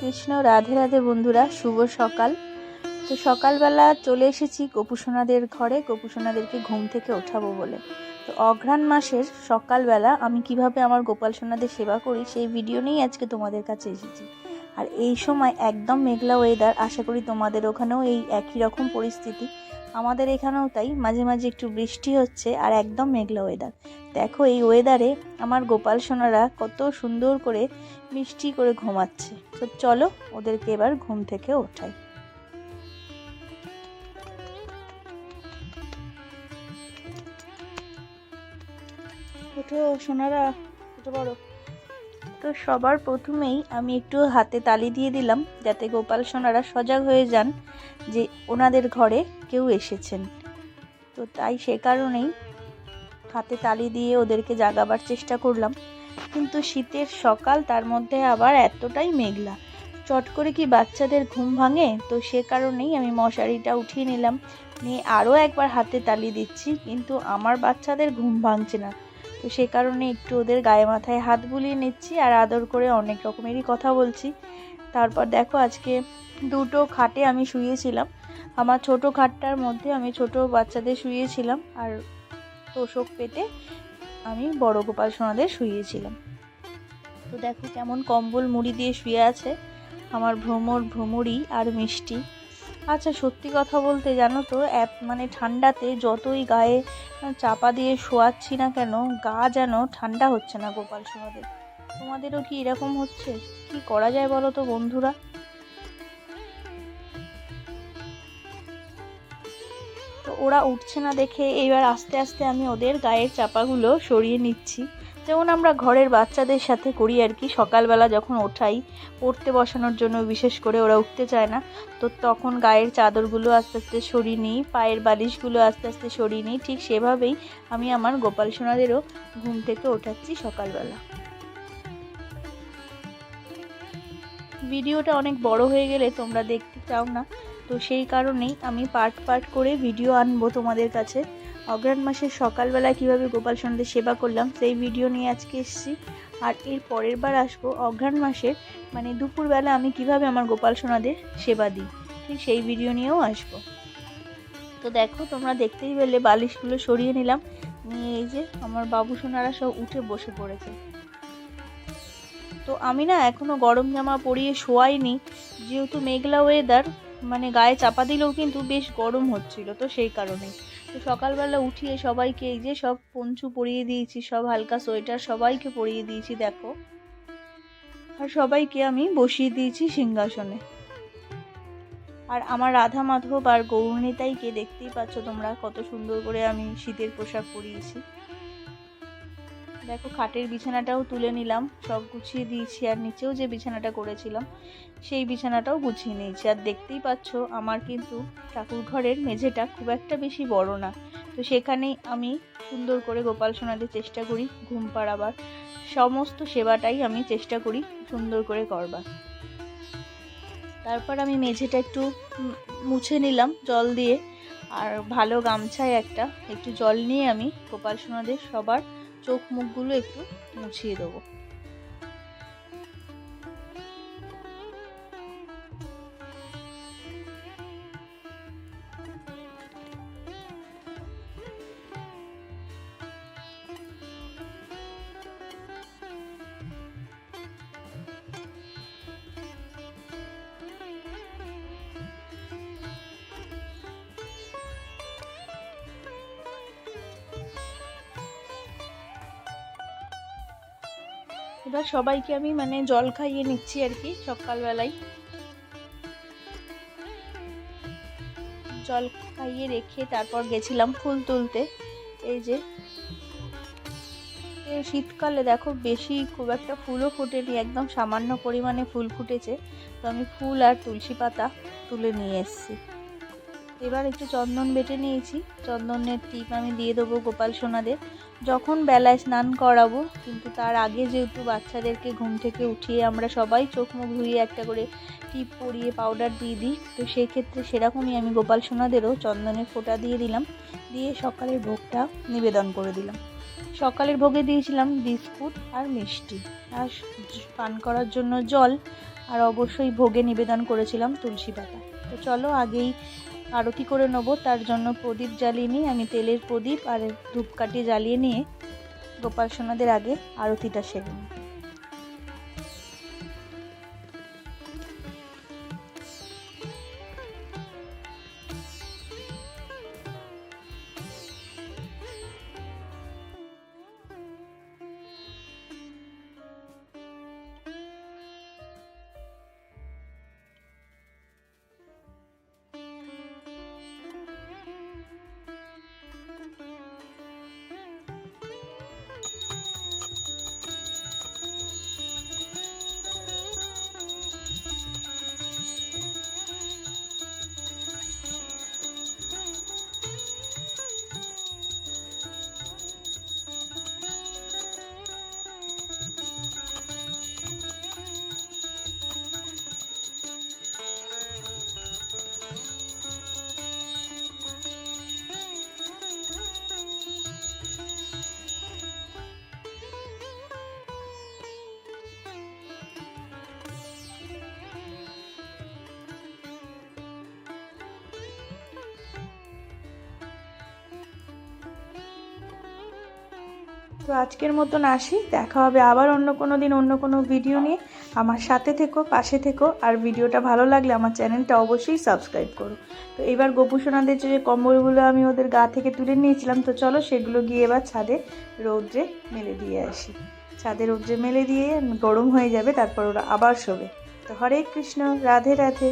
কৃষ্ণ, রাধে রাধে বন্ধুরা, শুভ সকাল। তো সকালবেলা চলে এসেছি গোপুসোনাদের ঘরে, গোপুসোনাদেরকে ঘুম থেকে ওঠাবো বলে। তো অঘ্রাণ মাসের সকালবেলা আমি কীভাবে আমার গোপাল সোনাদের সেবা করি, সেই ভিডিও নিয়েই আজকে তোমাদের কাছে এসেছি। আর এই সময় একদম মেঘলা ওয়েদার আশা করি তোমাদের ওখানেও এই একই রকম পরিস্থিতি। আমাদের এখানেও তাই, মাঝে মাঝে একটু বৃষ্টি হচ্ছে আর একদম মেঘলা ওয়েদার দেখো এই ওয়েদারে আমার গোপাল সোনারা কত সুন্দর করে মিষ্টি করে ঘুমাচ্ছে। তো চলো ওদেরকে এবার ঘুম থেকে ওঠাই। ওঠো সোনারা, উঠে পড়ো। তো সবার প্রথমেই আমি একটু হাতে তালি দিয়ে দিলাম যাতে গোপাল সোনারা সজাগ হয়ে যান যে ওনাদের ঘরে কেউ এসেছেন। তো তাই সে কারণেই হাতে তালি দিয়ে ওদেরকে জাগাবার চেষ্টা করলাম। কিন্তু শীতের সকাল, তার মধ্যে আবার এতটাই মেঘলা। চট করে কি বাচ্চাদের ঘুম ভাঙে? তো সে কারণেই আমি মশারিটা উঠিয়ে নিলাম। নিয়ে আরও একবার হাতে তালি দিচ্ছি, কিন্তু আমার বাচ্চাদের ঘুম ভাঙছে না। তো সে কারণে একটু ওদের গায়ে মাথায় হাত বুলিয়ে নিচ্ছি আর আদর করে অনেক রকমেরই কথা বলছি। তারপর দেখো আজকে দুটো খাটে আমি শুয়েছিলাম। আমার ছোট খাটটার মধ্যে আমি ছোট বাচ্চাদের শুয়েছিলাম আর তোষক পেতে আমি বড় গোপাল সোনাদের শুয়েছিলাম। তো দেখো কেমন কম্বল মুড়ি দিয়ে শুয়ে আছে। আমার ভ্রমর ভ্রমরি আর মিষ্টি। আচ্ছা সত্যি কথা বলতে জানো তো অ্যাপ মানে ঠান্ডাতে যতই গায়ে চাপা দিয়ে শোয়াচ্ছি না কেন, গা যেন ঠান্ডা হচ্ছে না গোপাল সোনাদের তোমাদেরও কি এরকম হচ্ছে? কি করা যায় বলো তো বন্ধুরা? তো ওরা উঠছে না দেখে, এবার আস্তে আস্তে আমি ওদের গায়ের চাপাগুলো সরিয়ে নিচ্ছি। যেমন আমরা ঘরের বাচ্চাদের সাথে করি আর কি, সকালবেলা যখন ওঠাই, পড়তে বসানোর জন্য বিশেষ করে ওরা উঠতে চায় না, তো তখন গায়ের চাদরগুলো আস্তে আস্তে সরিয়ে নিই, পায়ের বালিশগুলো আস্তে আস্তে সরিয়ে নিই, ঠিক সেভাবেই আমি আমার গোপাল সোনাদেরও ঘুম থেকে ওঠাচ্ছি সকালবেলা। ভিডিওটা অনেক বড় হয়ে গেলে তোমরা দেখতে চাও না, তো সেই কারণেই আমি পার্ট পার্ট করে ভিডিও আনব তোমাদের কাছে। অগ্রাণ মাসের সকালবেলা কীভাবে গোপাল সোনাদের সেবা করলাম, সেই ভিডিও নিয়ে আজকে এসেছি। আর এর পরের বার আসব অঘ্রাণ মাসের মানে দুপুরবেলা আমি কীভাবে আমার গোপাল সোনাদের সেবা দিই, ঠিক সেই ভিডিও নিয়েও আসব। তো দেখো, তোমরা দেখতেই পেলে বালিশগুলো সরিয়ে নিলাম, নিয়ে এই যে আমার বাবু সোনারা সব উঠে বসে পড়েছে। তো আমি না এখনও গরম জামা পরিয়ে শোয়াইনি, যেহেতু মেঘলা ওয়েদার মানে গায়ে চাপা দিলেও কিন্তু বেশ গরম হচ্ছিল, তো সেই কারণেই। তো সকালবেলা উঠিয়ে সবাইকে এই যে সব পঞ্চু পরিয়ে দিয়েছি, সব হালকা সোয়েটার সবাইকে পরিয়ে দিয়েছি, দেখো। আর সবাইকে আমি বসিয়ে দিয়েছি সিংহাসনে। আর আমার রাধা মাধব আর গৌরনীতাইকে দেখতেই পাচ্ছ তোমরা কত সুন্দর করে আমি শীতের পোশাক পরিয়েছি। দেখো, খাটের বিছানাটাও তুলে নিলাম। সব গুছিয়ে দিয়েছি আর নিচেও যে বিছানাটা করেছিলাম, সেই বিছানাটাও গুছিয়ে নিয়েছি। আর দেখতেই পাচ্ছ, আমার কিন্তু ঠাকুর ঘরের মেঝেটা খুব একটা বেশি বড় না। তো সেখানেই আমি সুন্দর করে গোপাল সোনাদের চেষ্টা করি, ঘুম পাড়াবার। সমস্ত সেবাটাই আমি চেষ্টা করি সুন্দর করে করবার। তারপর আমি মেঝেটা একটু মুছে নিলাম জল দিয়ে। আর ভালো গামছায় একটা, একটু জল নিয়ে আমি গোপাল সোনাদের সবার চোখ মুখগুলো একটু মুছিয়ে দেবো। এবার সবাইকে আমি মানে জল খাইয়ে নিচ্ছি আর কি সকালবেলায়। জল খাইয়ে রেখে তারপর গেছিলাম ফুল তুলতে। এই যে। শীতকালে দেখো বেশি খুব একটা ফুলও ফোটেনি, একদম সামান্য পরিমাণে ফুল ফুটেছে। তো আমি ফুল আর তুলসী পাতা তুলে নিয়ে এসেছি। এবার একটু চন্দন বেটে নিয়েছি। চন্দনের টিপ আমি দিয়ে দেবো গোপাল সোনাদের। যখন বেলায় স্নান করাবো, কিন্তু তার আগে যেহেতু বাচ্চাদেরকে ঘুম থেকে উঠিয়ে আমরা সবাই চোখ মুখ ধুয়ে একটা করে টিপ পরিয়ে পাউডার দিয়ে দিই, তো সেই ক্ষেত্রে সেরকমই আমি গোপাল সোনাদেরও চন্দনের ফোঁটা দিয়ে দিলাম, দিয়ে সকালের ভোগটা নিবেদন করে দিলাম। সকালের ভোগে দিয়েছিলাম বিস্কুট আর মিষ্টি, আর পান করার জন্য জল, আর অবশ্যই ভোগে নিবেদন করেছিলাম তুলসী পাতা। তো চলো আগেই আরতি করে নেব। তার জন্য প্রদীপ জ্বালিয়ে নিই আমি তেলের প্রদীপ আর ধূপকাঠি জ্বালিয়ে নিয়ে গোপাল সোনাদের আগে আরতিটা সেরে নিই। তো আজকের মতন আসি। দেখা হবে আবার অন্য কোনো দিন, অন্য কোনো ভিডিও নিয়ে। আমার সাথে থেকো, পাশে থেকো। আর ভিডিওটা ভালো লাগলে আমার চ্যানেলটা অবশ্যই সাবস্ক্রাইব করো। তো এবার গোপুসোনাদের যে কম্বলগুলো আমি ওদের গা থেকে তুলে নিয়েছিলাম, তো চলো সেগুলো গিয়ে এবার ছাদে রৌদ্রে মেলে দিয়ে আসি। ছাদে রৌদ্রে মেলে দিয়ে গরম হয়ে যাবে, তারপর ওরা আবার শোবে। তো হরে কৃষ্ণ, রাধে রাধে।